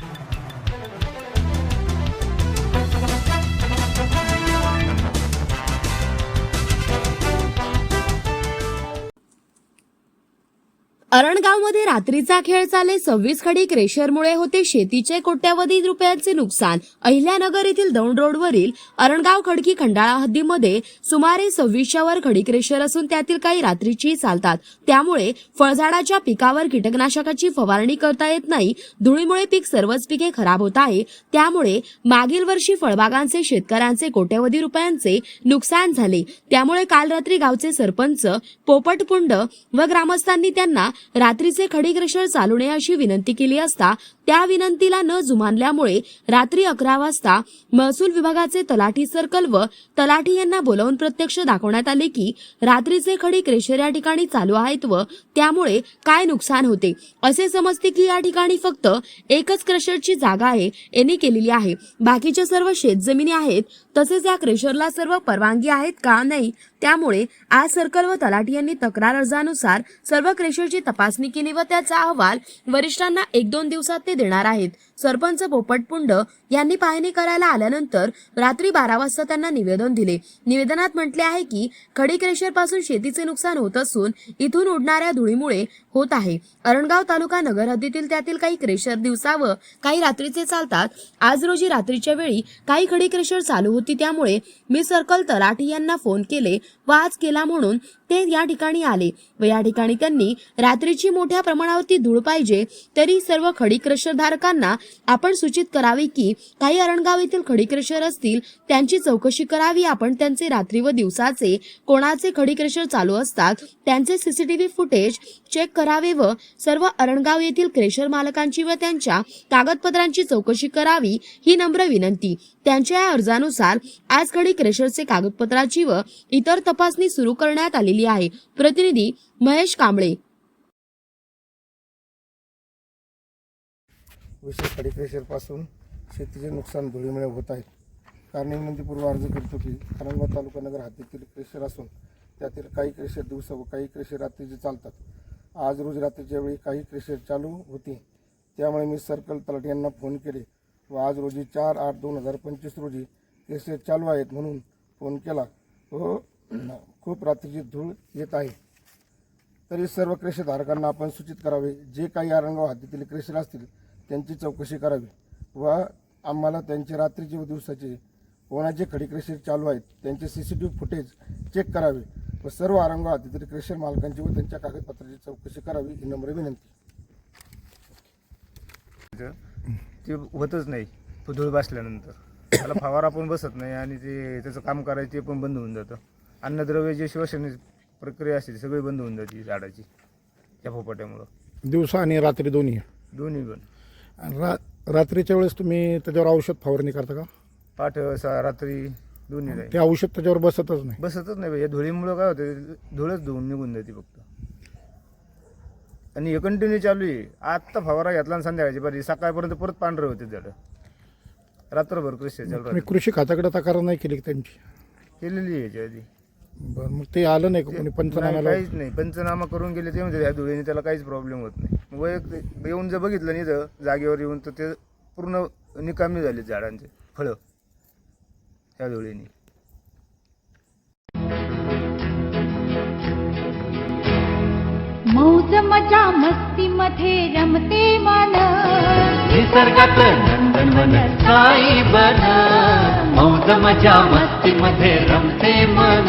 you. अरणगावमध्ये रात्रीचा खेळ चाले सव्वीस खडी क्रेशरमुळे होते शेतीचे कोट्यावधी रुपयांचे नुकसान. अहिल्यानगर येथील दौंड रोडवरील अरणगाव खडकी खंडाळा हद्दीमध्ये सुमारे सव्वीसच्या वर खडी क्रेशर असून त्यातील काही रात्रीची चालतात. त्यामुळे फळझाडाच्या पिकावर कीटकनाशकाची फवारणी करता येत नाही. धुळीमुळे पीक सर्वच पिके खराब होत आहे. त्यामुळे मागील वर्षी फळबागांचे शेतकऱ्यांचे कोट्यवधी रुपयांचे नुकसान झाले. त्यामुळे काल रात्री गावचे सरपंच पोपटपुंड व ग्रामस्थांनी त्यांना रात्रीचे खडी क्रेशर चालू नये अशी विनंती केली असता त्या विनंतीला न जुमानल्यामुळे रात्री अकरा वाजता महसूल विभागाचे तलाठी सर्कल व तलाठी यांना बोलावून प्रत्यक्ष दाखवण्यात आले की रात्रीचे खडी क्रेशर या ठिकाणी चालू आहेत व त्यामुळे काय नुकसान होते? असे समजते की या ठिकाणी फक्त एकच क्रेशरची जागा आहे यांनी केलेली आहे. बाकीच्या सर्व शेतजमिनी आहेत तसेच या क्रेशरला सर्व परवानगी आहेत का? नाही. त्यामुळे आज सर्कल व तलाठी यांनी तक्रार अर्जानुसार सर्व क्रेशरची तपासणी केली व त्याचा अहवाल वरिष्ठांना एक दोन दिवसात ते देणार आहेत. सरपंच पोपटपुंड यांनी पाहणी करायला आल्यानंतर रात्री बारा वाजता त्यांना निवेदन दिले. निवेदनात म्हटले आहे की खडी क्रेशरपासून शेतीचे नुकसान होत असून इथून उडणाऱ्या धुळीमुळे होत आहे. अरणगाव तालुका नगर हद्दीतील त्यातील काही क्रेशर दिवसा व काही रात्रीचे चालतात. आज रोजी रात्रीच्या वेळी काही खडी क्रेशर चालू होती त्यामुळे मी सर्कल तलाठी यांना फोन केले व आज केला म्हणून ते या ठिकाणी आले व या ठिकाणी त्यांनी रात्रीची मोठ्या प्रमाणावरती धूळ पाहिजे तरी सर्व खडी क्रेशरधारकांना आपण सूचित करावे की काही अरणगाव येथील खडी क्रेशर असतील त्यांची चौकशी करावी. आपण त्यांचे रात्री व दिवसाचे कोणाचे खडी क्रेशर चालू असतात त्यांचे सीसीटीव्ही फुटेज चेक करावे व सर्व अरणगाव येथील क्रेशर मालकांची व त्यांच्या कागदपत्रांची चौकशी करावी ही नम्र विनंती. त्यांच्या या अर्जानुसार आज खडी क्रेशरचे कागदपत्राची व इतर तपासणी सुरू करण्यात आलेली आहे. प्रतिनिधी महेश कांबळे. विशेष खडीक्रेशरपासून शेतीचे नुकसान धुळीमुळे होत आहे. कारण विनंतीपूर्व अर्ज करतो की अरंगाबाद तालुका नगर हद्दीतील क्रेशर असून त्यातील काही क्रेशर दिवस व काही क्रेशर रात्रीचे चालतात. आज रोज रात्रीच्या वेळी काही क्रेशर चालू होती. त्यामुळे मी सर्कल तलाठी यांना फोन केले व आज रोजी चार आठ दोन हजार पंचवीस रोजी क्रेशर चालू आहेत म्हणून फोन केला. व खूप रात्रीची धूळ येत आहे. तरी सर्व क्रेशधारकांना आपण सूचित करावे जे काही आरंगाव हद्दीतील क्रेशर असतील त्यांची चौकशी करावी व आम्हाला त्यांचे रात्रीचे व दिवसाचे कोणाचे खडी क्रेशर चालू आहेत त्यांचे C C T V footage check करावे व सर्व आरंगाव हद्दीतील क्रेशर मालकांची व त्यांच्या कागदपत्राची चौकशी करावी ही नम्र विनंती. ते होतच नाही तो धूळ बसल्यानंतर. त्याला फवारा पण बसत नाही आणि ते त्याचं काम करायचं ते पण बंद होऊन जातं. अन्नद्रव्य जे श्वसन प्रक्रिया असते ती सगळी बंद होऊन जाते झाडाची त्या फोपाट्यामुळं दिवसा आणि रात्री दोन्ही. दोन्ही पण. आणि रा रात्रीच्या वेळेस तुम्ही त्याच्यावर औषध फवारणी करता का? पाठ सा रात्री दोन्ही नाही ते औषध त्याच्यावर बसतच नाही. बसतच नाही बा. या धुळीमुळं काय होतं धुळच धुवून निघून जाते फक्त. आणि हे कंटिन्यू चालू आहे. आत्ता फवारा घेतला आणि संध्याकाळची बरी सकाळपर्यंत परत पांढरं होते झाडं. रात्रभर कृषी चालू तुम्ही राहते. कृषी खात्याकडे तक्रार नाही केली का त्यांची? केलेली आहे याच्या आधी. बरं मग ते आलं नाही का कोणी? नाही, पंचनाम्याला? काहीच नाही. पंचनामा करून गेले ते म्हणजे ह्या धुळीने त्याला काहीच प्रॉब्लेम होत नाही. मग वैयक्तिक येऊन जर बघितलं नाही इथं जागेवर येऊन तर ते पूर्ण निकामी झाले झाडांचे फळं. ह्या धुळीने मौज मजा मस्ती मध्ये रमते मन. निसर्गात नंदनवन साई बन. मौज मजा मस्ती मध्ये रमते मन.